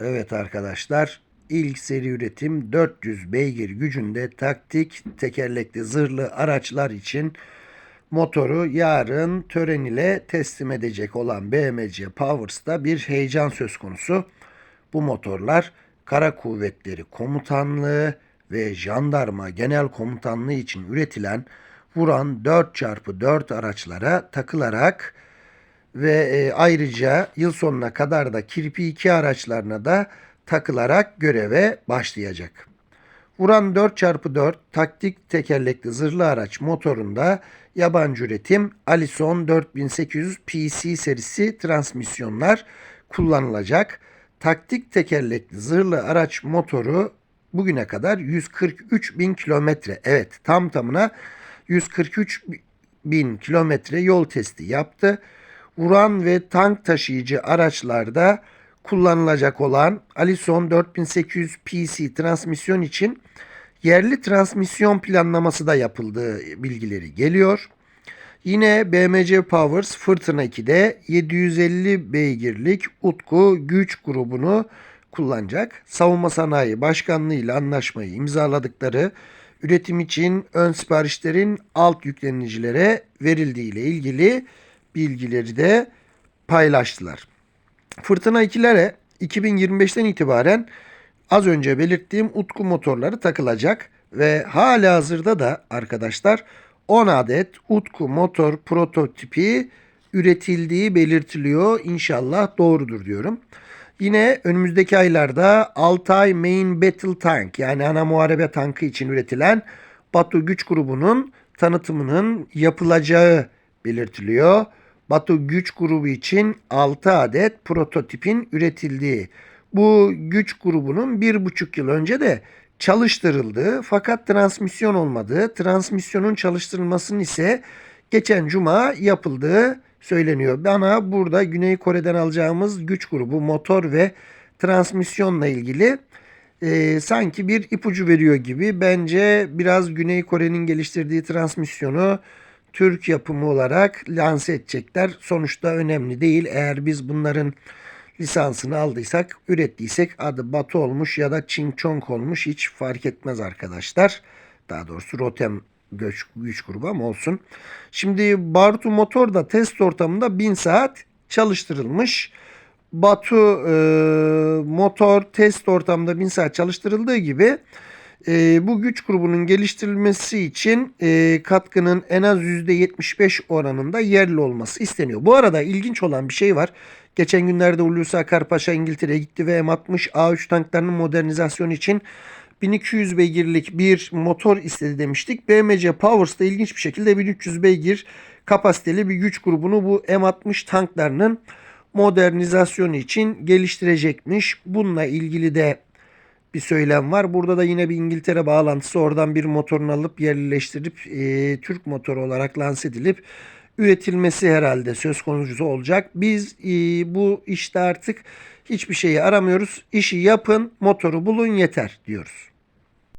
Evet arkadaşlar, ilk seri üretim 400 beygir gücünde taktik tekerlekli zırhlı araçlar için motoru yarın tören ile teslim edecek olan BMC Powers'ta bir heyecan söz konusu. Bu motorlar Kara Kuvvetleri Komutanlığı ve Jandarma Genel Komutanlığı için üretilen vuran 4x4 araçlara takılarak ve e, ayrıca yıl sonuna kadar da kirpi 2 araçlarına da takılarak göreve başlayacak. Vuran 4x4 taktik tekerlekli zırhlı araç motorunda yabancı üretim Allison 4800 PC serisi transmisyonlar kullanılacak. Taktik tekerlekli zırhlı araç motoru bugüne kadar 143 bin kilometre evet tam tamına 143 bin kilometre yol testi yaptı. Uran ve tank taşıyıcı araçlarda kullanılacak olan Allison 4800 PC transmisyon için yerli transmisyon planlaması da yapıldığı bilgileri geliyor. Yine BMC Powers Fırtına 2'de 750 beygirlik Utku güç grubunu kullanacak. Savunma Sanayi Başkanlığı ile anlaşmayı imzaladıkları üretim için ön siparişlerin alt yüklenicilere verildiği ile ilgili bilgileri de paylaştılar. Fırtına 2'lere 2025'ten itibaren az önce belirttiğim Utku motorları takılacak ve hala hazırda da arkadaşlar 10 adet Utku motor prototipi üretildiği belirtiliyor. İnşallah doğrudur diyorum. Yine önümüzdeki aylarda Altay Main Battle Tank yani ana muharebe tankı için üretilen Batu güç grubunun tanıtımının yapılacağı belirtiliyor. Batu güç grubu için 6 adet prototipin üretildiği. Bu güç grubunun 1,5 yıl önce de çalıştırıldığı fakat transmisyon olmadığı, transmisyonun çalıştırılmasının ise geçen cuma yapıldığı söyleniyor. Bana burada Güney Kore'den alacağımız güç grubu motor ve transmisyonla ilgili e, sanki bir ipucu veriyor gibi. Bence biraz Güney Kore'nin geliştirdiği transmisyonu Türk yapımı olarak lanse edecekler. Sonuçta önemli değil. Eğer biz bunların lisansını aldıysak, ürettiysek adı Batu olmuş ya da Ching Chong olmuş hiç fark etmez arkadaşlar. Daha doğrusu Rotem güç, güç grubu ama olsun. Şimdi Barutu motor da test ortamında 1000 saat çalıştırılmış. Batu e, motor test ortamında 1000 saat çalıştırıldığı gibi e, bu güç grubunun geliştirilmesi için e, katkının en az %75 oranında yerli olması isteniyor. Bu arada ilginç olan bir şey var. Geçen günlerde Hulusi Akar Paşa İngiltere'ye gitti ve M60 A3 tanklarının modernizasyonu için 1200 beygirlik bir motor istedi demiştik. BMC Powers da ilginç bir şekilde 1300 beygir kapasiteli bir güç grubunu bu M60 tanklarının modernizasyonu için geliştirecekmiş. Bununla ilgili de bir söylem var. Burada da yine bir İngiltere bağlantısı oradan bir motorunu alıp yerleştirip e, Türk motoru olarak lanse edilip üretilmesi herhalde söz konusu olacak. Biz e, bu işte artık hiçbir şeyi aramıyoruz. İşi yapın, motoru bulun yeter diyoruz.